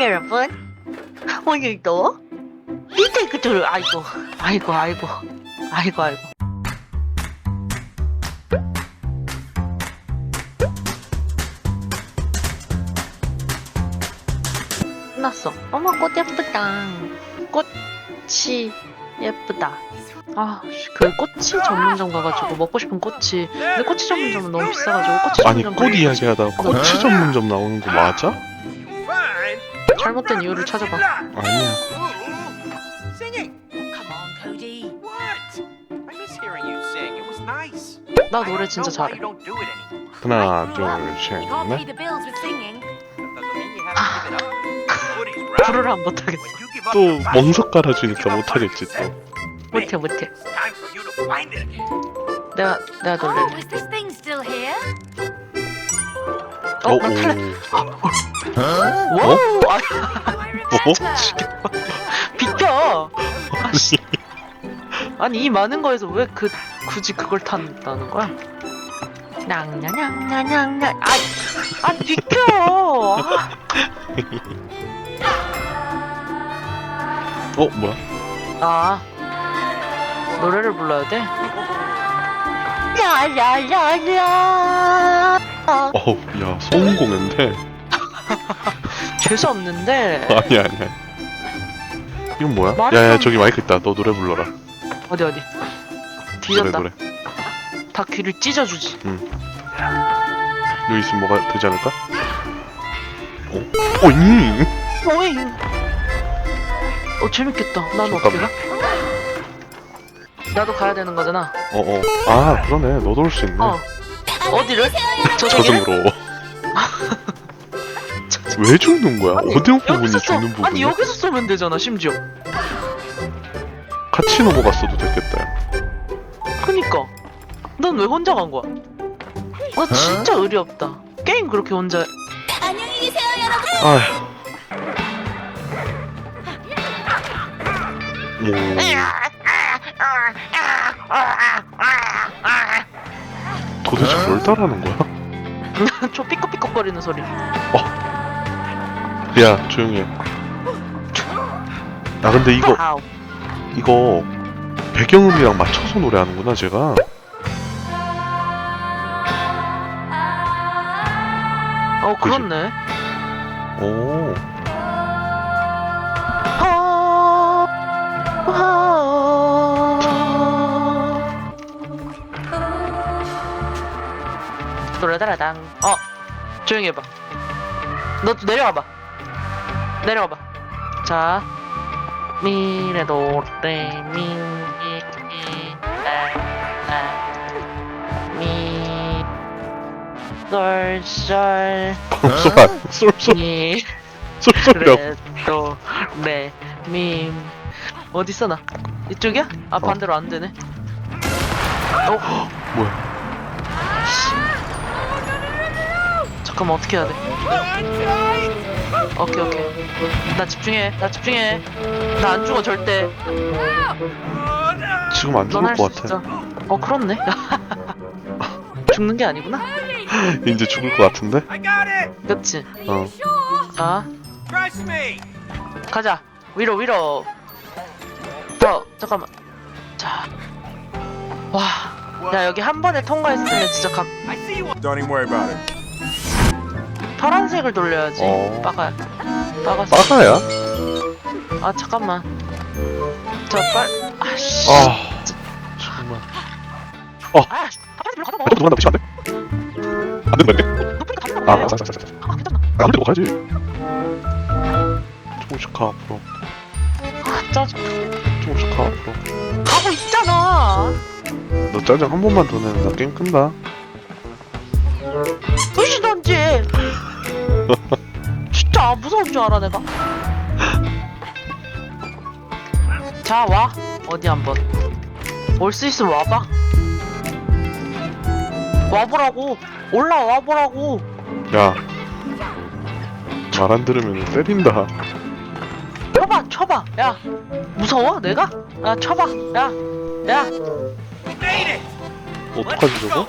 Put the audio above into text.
여러분 오늘도 리테이크를 아이고 아이고 아이고 아이고 아이고. 끝났어. 어머 꽃 예쁘다. 꽃이 예쁘다. 아그 꽃이 전문점 가가지고 먹고 싶은 꽃이 근데 꽃이 전문점은 너무 비싸가지고 꽃이 아니 전문점 꽃 이야기하다 꼬치 전문점 나오는 거 맞아? 잘못된 이유를 찾아봐 아니야 Singing. Come on, Cody. What? I miss hearing you sing. It was nice. 나 노래 진짜 잘해 you don't do it anymore. 하나 둘 셋넷 up. Woody's right. 불을 안 못하겠어 또 멍석 깔아주니까 못하겠지 100%. 또 못해 못해. 내가 내가 Oh, 놀래 어? 오. 나 어? 아, Do I 어? remember? 비켜 아씨 아니 이 많은 거에서 왜 그 굳이 그걸 탄다는 거야 냥냥냥냥냥 아, 아 비켜 아, 어 뭐야? 아 노래를 불러야 돼 야야야야 어우 야 소음공인데 죄수 없는데. 아니야 아니야 이건 뭐야? 말했던- 야야 저기 마이크 있다. 너 노래 불러라. 어디 어디? 노래 뒤졌다. 노래. 다 귀를 찢어주지. 여기 있으면 뭐가 되지 않을까? 어? 어 잉! 오잉! 어 재밌겠다. 나는 어떻게 가? 나도 가야 되는 거잖아. 어어. 아 그러네. 너도 올 수 있네. 어 어디를? 저 세계를? 저승으로 왜 죽는 거야? 어느 부분이 써 죽는 부분이야? 아니 여기서 쏘면 되잖아 심지어 같이 넘어갔어도 됐겠다 야. 그니까 넌 왜 혼자 간 거야? 나 진짜 의리 없다 게임 그렇게 혼자 안녕히 계세요, 여러분. 아휴 오 도대체 뭘 따라하는 거야? 저 삐걱삐걱거리는 소리 야 조용히 해. 아 근데 이거 아우 이거 배경음이랑 맞춰서 노래하는구나 제가 어? 그렇네 오 노래다라당 어 조용히 해봐. 너도 내려가봐. 내려가봐. 자 미래 도 레 미미라미. 솔솔 쏠쏠 쏠쏠. 미. 쏠쏠이라고. 레도 레 미. 어디 있어 나? 이쪽이야? 아 반대로 안 되네. 어? 뭐야 잠깐만 어떻게 해야 돼? 오케이 오케이. 나 집중해. 나 집중해. 나 안 죽어 절대. 지금 안넌 죽을 할것수 같아 있어. 어 그렇네. 죽는 게 아니구나. 이제 죽을 것 같은데? 그렇지. 어 자. 가자. 위로 위로. 더 잠깐만. 자. 와. 야 여기 한 번에 통과했으면 진짜 각. Don't even worry about it. 파란색을 돌려야지. 어. 빠가. 빠가서. 빠가야? 아 잠깐만. 저 빨. 아씨. 아 정말 아, 빨리 불러 가자 뭐. 너 도망간다 치면 안 돼? 안 된다 이게 높으니까 가지 아 말고. 알았어 알았어 알았어 아 괜찮아. 안 되고 가지 조금씩 가 앞으로 아 짜증. 조금씩 가 앞으로 가고 있잖아. 너 짜장 한 번만 더 내면 나 게임 끈다 진짜 무서운 줄 알아 내가. 자 와. 어디 한번. 올 수 있으면 와봐. 와보라고. 올라와 보라고. 야 말 안 들으면 때린다 쳐봐 쳐봐. 야 무서워 내가? 야 쳐봐. 야 야. 어떡하지 저거?